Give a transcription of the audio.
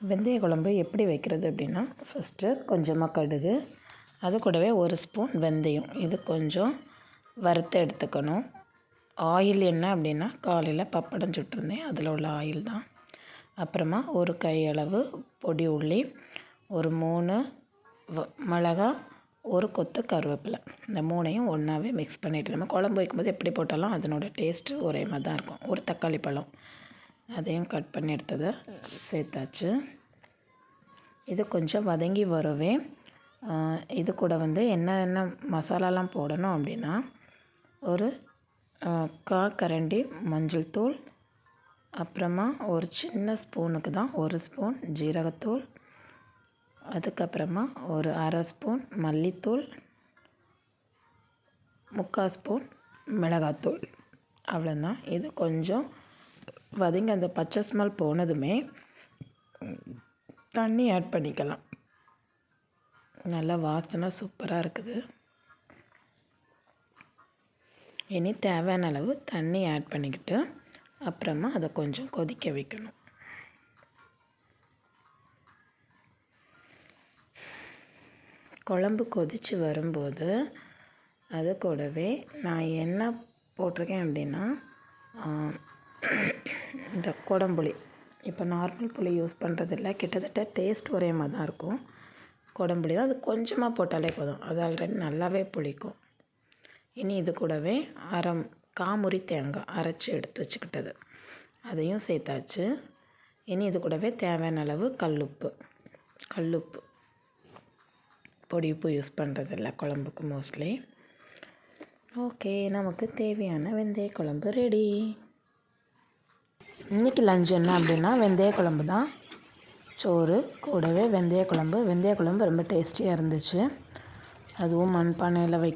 வெந்தய குழம்பு எப்படி வைக்கிறது அப்படின்னா ஃபஸ்ட்டு கொஞ்சமாக கடுகு அது கூடவே ஒரு ஸ்பூன் வெந்தயம். இது கொஞ்சம் வறுத்து எடுத்துக்கணும். ஆயில் என்ன அப்படின்னா காலையில் பப்படம் சுட்டிருந்தேன். அதில் உள்ள ஆயில் தான். அப்புறமா ஒரு கையளவு பொடி உள்ளி ஒரு மூணு வ மிளகா ஒரு கொத்து கருவேப்பிலை. இந்த மூணையும் ஒன்றாவே மிக்ஸ் பண்ணிவிட்டு நம்ம குழம்பு வைக்கும்போது எப்படி போட்டாலும் அதனோட டேஸ்ட்டு ஒரே மாதிரி தான் இருக்கும். ஒரு தக்காளி பழம் அதையும் கட் பண்ணி எடுத்ததை சேர்த்தாச்சு. இது கொஞ்சம் வதங்கி வரவே. இது கூட வந்து என்னென்ன மசாலாலாம் போடணும் அப்படின்னா ஒரு கா கரண்டி மஞ்சள் தூள் அப்புறமா ஒரு சின்ன ஸ்பூனுக்கு தான் ஒரு ஸ்பூன் ஜீரகத்தூள் அதுக்கப்புறமா ஒரு அரை ஸ்பூன் மல்லித்தூள் முக்கால் ஸ்பூன் மிளகாத்தூள். அவ்வளோதான் இது கொஞ்சம் வதங்கி அந்த பச்சை ஸ்மெல் போனதுமே தண்ணி ஆட் பண்ணிக்கலாம். நல்லா வாசனை சூப்பராக இருக்குது. இனி தேவையான அளவு தண்ணி ஆட் பண்ணிக்கிட்டு அப்புறமா அதை கொஞ்சம் கொதிக்க வைக்கணும். குழம்பு கொதித்து வரும்போது அது கூடவே நான் என்ன போட்டிருக்கேன் அப்படின்னா இந்த குடம்புளி. இப்போ நார்மல் புளி யூஸ் பண்ணுறதில்ல கிட்டத்தட்ட டேஸ்ட் ஒரே மாதிரி தான் இருக்கும். குடம்புளி தான் அது கொஞ்சமாக போட்டாலே போதும். அது ஆல்ரெடி நல்லாவே புளிக்கும். இனி இது கூடவே அரம் காமுறி தேங்காய் அரைச்சி எடுத்து வச்சுக்கிட்டது. அதையும் சேர்த்தாச்சு. இனி இது கூடவே தேவையான அளவு கல்லுப்பு. கல்லுப்பு. பொடி உப்பு யூஸ் பண்ணுறதில்ல குழம்புக்கு மோஸ்ட்லி ஓகே நமக்கு தேவையான வெந்தய குழம்பு ரெடி இன்றைக்கி லஞ்ச் என்ன அப்படின்னா வெந்தய குழம்பு தான். சோறு கூடவே வெந்தய குழம்பு. வெந்தய குழம்பு ரொம்ப டேஸ்டியாக இருந்துச்சு. அதுவும் மண்பானையில் வை